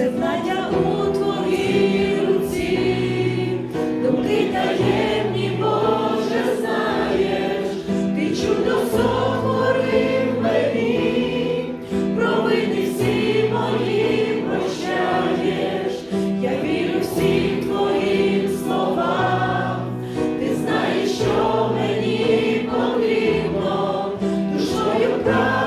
це у твоїй руці, думки таємні, Боже, знаєш, ти чудо сотворив мені, провини всі мої прощаєш, я вірю всім твоїм словам, ти знаєш, що мені потрібно, душою правда.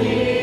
Holy